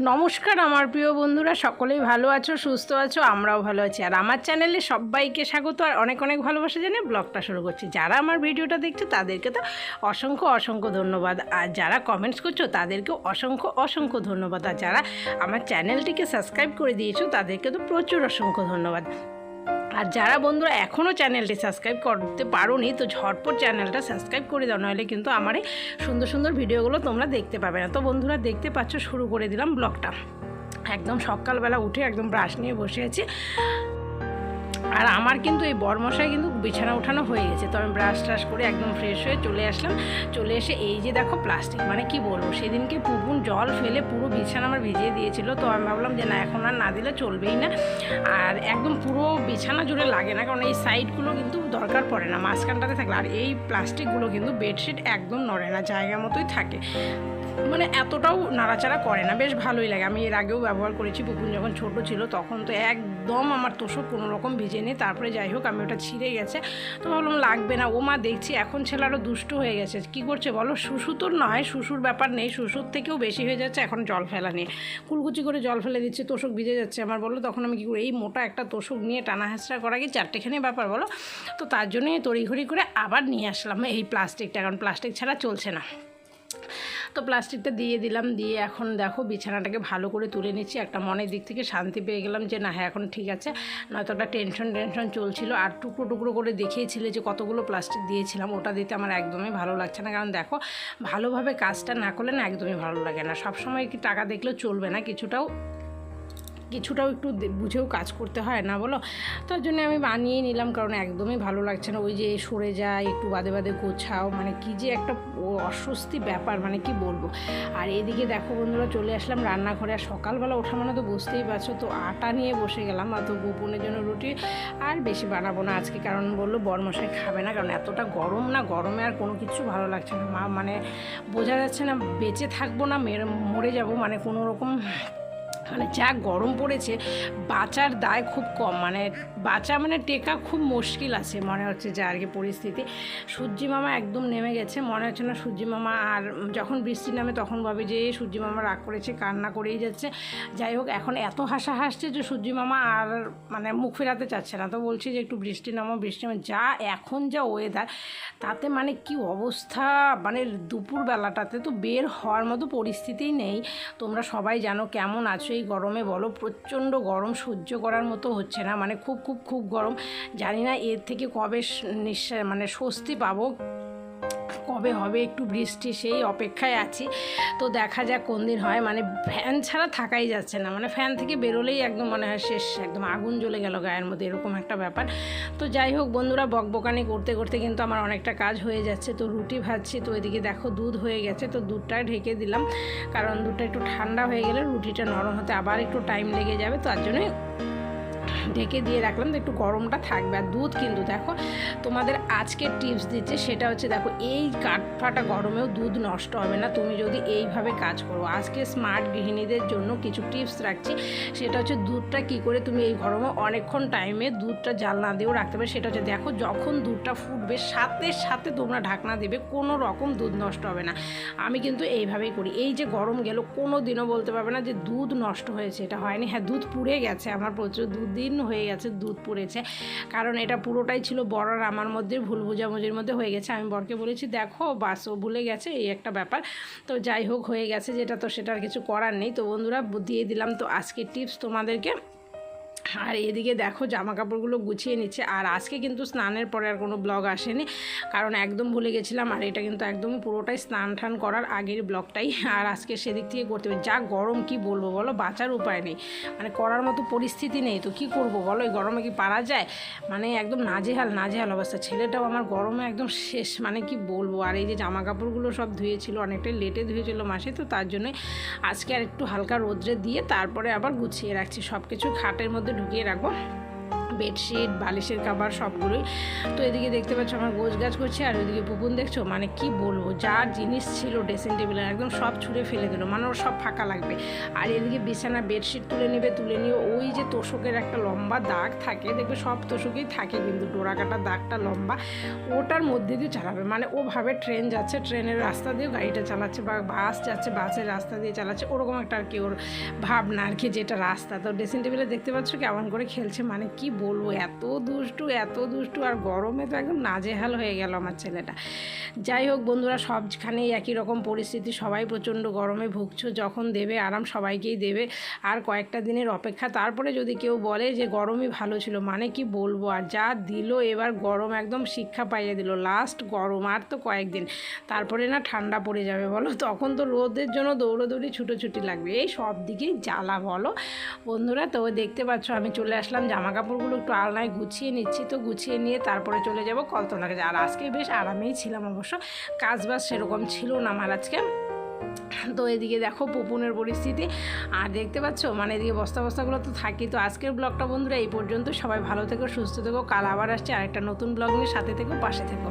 নমস্কার আমার প্রিয় বন্ধুরা, সকলেই ভালো আছো, সুস্থ আছো, আমরাও ভালো আছি। আর আমার চ্যানেলে সবাইকে স্বাগত, আর অনেক অনেক ভালোবাসা জানিয়ে ব্লগটা শুরু করছি। যারা আমার ভিডিওটা দেখছ, তাদেরকে তো অসংখ্য অসংখ্য ধন্যবাদ। আর যারা কমেন্টস করছ, তাদেরকেও অসংখ্য অসংখ্য ধন্যবাদ। আর যারা আমার চ্যানেলটিকে সাবস্ক্রাইব করে দিয়েছ, তাদেরকে তো প্রচুর অসংখ্য ধন্যবাদ। আর যারা বন্ধুরা এখনও চ্যানেলটি সাবস্ক্রাইব করতে পারোনি, তো ঝটপট চ্যানেলটা সাবস্ক্রাইব করে দাও, নাহলে কিন্তু আমার এই সুন্দর সুন্দর ভিডিওগুলো তোমরা দেখতে পাবে না। তো বন্ধুরা দেখতে পাচ্ছ, শুরু করে দিলাম ব্লগটা। একদম সকালবেলা উঠে একদম ব্রাশ নিয়ে বসে আছি। আর আমার কিন্তু এই বরমশাই কিন্তু বিছানা উঠানো হয়ে গেছে। তো আমি ব্রাশ ট্রাশ করে একদম ফ্রেশ হয়ে চলে আসলাম। চলে এসে এই যে দেখো প্লাস্টিক মানে কি বলব? সেদিনকে পুপুন জল ফেলে পুরো বিছানা আমার ভিজিয়ে দিয়েছিল। তো আমি ভাবলাম যে না, এখন আর না দিলে চলবেই না। আর একদম পুরো বিছানা জুড়ে লাগে না, কারণ এই সাইডগুলো কিন্তু দরকার পড়ে না, মাঝখানটাতে থাকলে। আর এই প্লাস্টিকগুলো কিন্তু বেডশিট একদম নড়ে না, জায়গা মতোই থাকে। মানে এতটাও নাড়াচাড়া করে না, বেশ ভালোই লাগে। আমি এর আগেও ব্যবহার করেছি পুকুন যখন ছোট ছিল, তখন তো একদম আমার তোষক, কোনো রকম ভিজে নেই। তারপরে যাই হোক, আমি ওটা ছিঁড়ে গেছে। তো ভাবলাম লাগবে না। ও মা দেখছি, এখন ছেলে আরও দুষ্ট হয়ে গেছে। কি করছে বলো? শুশু তোর নয় শুশুর ব্যাপার নেই। শুশুর থেকেও বেশি হয়ে যাচ্ছে, এখন জল ফেলা নিয়ে। কুলকুচি করে জল ফেলে দিচ্ছে, তোষক ভিজে যাচ্ছে। আমার বলো তখন আমি কী করি এই মোটা একটা তোষক নিয়ে টানা হেঁচড়া করা কি চারটেখানি ব্যাপার বলো? তো তার জন্যই তড়িঘড়ি করে আবার নিয়ে আসলাম এই প্লাস্টিকটা। কারণ প্লাস্টিক ছাড়া চলছে না। তো প্লাস্টিকটা দিয়ে দিলাম, দিয়ে এখন দেখো বিছানাটাকে ভালো করে তুলে নিচ্ছি। একটা মনের দিক থেকে শান্তি পেয়ে গেলাম যে না হ্যাঁ এখন ঠিক আছে। নয়তো একটা টেনশন টেনশন চলছিল। আর টুকরো টুকরো করে দেখিয়েছিলে যে কতগুলো প্লাস্টিক দিয়েছিলাম, ওটা দিতে আমার একদমই ভালো লাগছে না। কারণ দেখো, ভালোভাবে কাজটা না করলে না একদমই ভালো লাগে না। সবসময় কি টাকা দেখলেও চলবে না, কিছুটাও কিছুটাও একটু বুঝেও কাজ করতে হয় না, বলো? তার জন্য আমি বানিয়ে নিলাম, কারণ একদমই ভালো লাগছে না। ওই যে সরে যায়, একটু বাদে বাদে গোছাও মানে কি যে একটা অস্বস্তি ব্যাপার মানে কি বলব? আর এদিকে দেখো বন্ধুরা, চলে আসলাম রান্নাঘরে। আর সকালবেলা ওঠা মানে তো বুঝতেই পারছ, তো আটা নিয়ে বসে গেলাম, আর তো গোপনের জন্য রুটি আর বেশি বানাবো না আজকে, কারণ বলল বরমশাই খাবে না, কারণ এতটা গরম না, গরমে আর কোনো কিছু ভালো লাগছে না। মা মানে বোঝা যাচ্ছে না, বেঁচে থাকব না, মেরে, মরে যাব মানে কোনো রকম মানে যা গরম পড়েছে, বাঁচার দায় খুব কম। মানে বাঁচা মানে টেকা খুব মুশকিল আছে, মনে হচ্ছে যে আর কি পরিস্থিতি। সূর্যি মামা একদম নেমে গেছে, মনে হচ্ছে না সূর্যি মামা আর যখন বৃষ্টি নামে তখন ভাবে যে সূর্যি মামা রাগ করেছে, কান্না করেই যাচ্ছে। যাই হোক, এখন এত হাসা হাসছে যে সূর্যি মামা আর মানে মুখ ফেরাতে চাচ্ছে না। তো বলছি যে একটু বৃষ্টি নামো বৃষ্টি নামো। যা এখন যা ওয়েদার তাতে মানে কি অবস্থা? মানে দুপুরবেলাটাতে তো বের হওয়ার মতো পরিস্থিতিই নেই। তোমরা সবাই জানো কেমন আছো, এই গরমে বলো, প্রচণ্ড গরম সহ্য করার মতো হচ্ছে না। মানে খুব খুব খুব গরম। জানি না এর থেকে কবে নিঃশ্বাস মানে স্বস্তি পাবো। কবে হবে একটু বৃষ্টি সেই অপেক্ষায় আছি। তো দেখা যাক কোন দিন হয়। মানে ফ্যান ছাড়া থাকাই যাচ্ছে না। মানে ফ্যান থেকে বেরোলেই একদম মনে হয় শেষ, একদম আগুন জ্বলে গেল গায়ের মধ্যে, এরকম একটা ব্যাপার। তো যাই হোক বন্ধুরা, বকবকানি করতে করতে কিন্তু আমার অনেকটা কাজ হয়ে যাচ্ছে। তো রুটি ভাজছি, তো এদিকে দেখো দুধ হয়ে গেছে। তো দুধটা ঢেকে দিলাম। কারণ দুধটা একটু ঠান্ডা হয়ে গেলে রুটিটা নরম হতে আবার একটু টাইম লেগে যাবে। তার জন্যই ঢেকে দিয়ে রাখলাম। তো একটু গরমটা থাকবে আর দুধ কিন্তু দেখো তোমাদের আজকে টিপস দিচ্ছে, সেটা হচ্ছে দেখো এই কাঠফাটা গরমেও দুধ নষ্ট হবে না। তুমি যদি এইভাবে কাজ করো, আজকে স্মার্ট গৃহিণীদের জন্য কিছু টিপস রাখছি, সেটা হচ্ছে দুধটা কি করে তুমি এই গরমে অনেকক্ষণ টাইমে দুধটা জাল না দিয়েও রাখতে পারবে সেটা হচ্ছে দেখো যখন দুধটা ফুটবে, সাথে সাথে তোমরা ঢাকনা দেবে, কোনো রকম দুধ নষ্ট হবে না। আমি কিন্তু এইভাবেই করি। এই যে গরম গেল, কোনো দিনও বলতে পারবে না যে দুধ নষ্ট হয়েছে, এটা হয়নি। হ্যাঁ দুধ পুড়ে গেছে, আমার প্রচুর দুদিন হয়ে গেছে, দুধ পড়েছে। কারণ এটা পুরোটাই ছিল বড় আমার মধ্যে ভুল বোঝাবুঝির মধ্যে হয়ে গেছে। আমি বরকে বলেছি, দেখো, বাস, ও ভুলে গেছে, এই একটা ব্যাপার। তো যাই হোক, হয়ে গেছে যেটা, তো সেটার কিছু করার নেই। তো বন্ধুরা, দিয়ে দিলাম। তো আজকে টিপস তোমাদেরকে আর এদিকে দেখো জামা কাপড়গুলো গুছিয়ে নিচ্ছে। আর আজকে কিন্তু স্নানের পরে আর কোনো ব্লগ আসেনি। কারণ একদম ভুলে গেছিলাম, আর এটা কিন্তু একদম পুরোটাই স্নান টান করার আগের ব্লগটাই। আর আজকে সেদিক থেকে করতে হবে। যা গরম কি বলব বলো? বাঁচার উপায় নেই। মানে করার মতো পরিস্থিতি নেই। তো কি করব বলো? এই গরমে কি পারা যায়? মানে একদম নাজেহাল নাজেহাল অবস্থা। ছেলেটাও আমার গরমে একদম শেষ। মানে কি বলব? আর এই যে জামা কাপড়গুলো সব ধুয়েছিল, অনেকটাই লেটে ধুয়েছিল মাসে। তো তার জন্যই আজকে আর একটু হালকা রোদ্রে দিয়ে তারপরে আবার গুছিয়ে রাখছি। সব কিছু খাটের মধ্যে ঢুকিয়ে রাখবো বেডশিট, বালিশের কাবার সবগুলোই। তো এদিকে দেখতে পাচ্ছ আমার গোছ গাছ করছে আর ওইদিকে পুকুন দেখছ? মানে কি বলব? যা জিনিস ছিল ড্রেসিং টেবিলে একদম সব ছুঁড়ে ফেলে দিল। মানে ওর সব ফাঁকা লাগবে। আর এদিকে বিছানা বেডশিট তুলে নেবে, তুলে নিয়ে ওই যে তোষকের একটা লম্বা দাগ থাকে, দেখবে সব তোষকেই থাকে কিন্তু ডোরা কাটার দাগটা লম্বা। ওটার মধ্যে দিয়ে চালাবে। মানে ওভাবে ট্রেন যাচ্ছে ট্রেনের রাস্তা দিয়েও গাড়িটা চালাচ্ছে বা বাস যাচ্ছে বাসের রাস্তা দিয়ে চালাচ্ছে, ওরকম একটা আর কি ওর ভাবনা আর কি যেটা রাস্তা। তো ড্রেসিং টেবিলে দেখতে পাচ্ছ কেমন করে খেলছে? মানে কি বলব, এত দুষ্টু এত দুষ্টু, আর গরমে তো একদম নাজেহাল হয়ে গেল আমার ছেলেটা। যাই হোক বন্ধুরা, সবখানেই একই রকম পরিস্থিতি, সবাই প্রচণ্ড গরমে ভুগছো, যখন দেবে আরাম সবাইকেই দেবে। আর কয়েকটা দিনের অপেক্ষা, তারপরে যদি কেউ বলে যে গরমই ভালো ছিল মানে কি বলব, আর যা দিল এবার গরম একদম শিক্ষা পাইয়ে দিল লাস্ট গরম, আর তো কয়েকদিন। তারপরে না ঠান্ডা পড়ে যাবে বলো, তখন তো রোদের জন্য দৌড়োদৌড়ি, ছুটোছুটি লাগবে। এই সব দিকেই জ্বালা বলো। বন্ধুরা, তো দেখতে পাচ্ছ, আমি চলে আসলাম জামা কাপড়গুলো একটু আলনায় গুছিয়ে নিচ্ছি। তো গুছিয়ে নিয়ে তারপরে চলে যাব কলতলা কাছে আর আজকে বেশ আরামেই ছিলাম অবশ্য। কাজ বাজ সেরকম ছিল না আমার আজকে। তো এদিকে দেখো পুপুনের পরিস্থিতি। আর দেখতে পাচ্ছ? মানে এদিকে বস্তা বস্তাগুলো তো থাকি তো আজকের ব্লগটা বন্ধুরা এই পর্যন্ত। সবাই ভালো থেকো, সুস্থ থেকো। কাল আবার আসছে আরেকটা নতুন ব্লগ নিয়ে। সাথে থেকো, পাশে থেকো।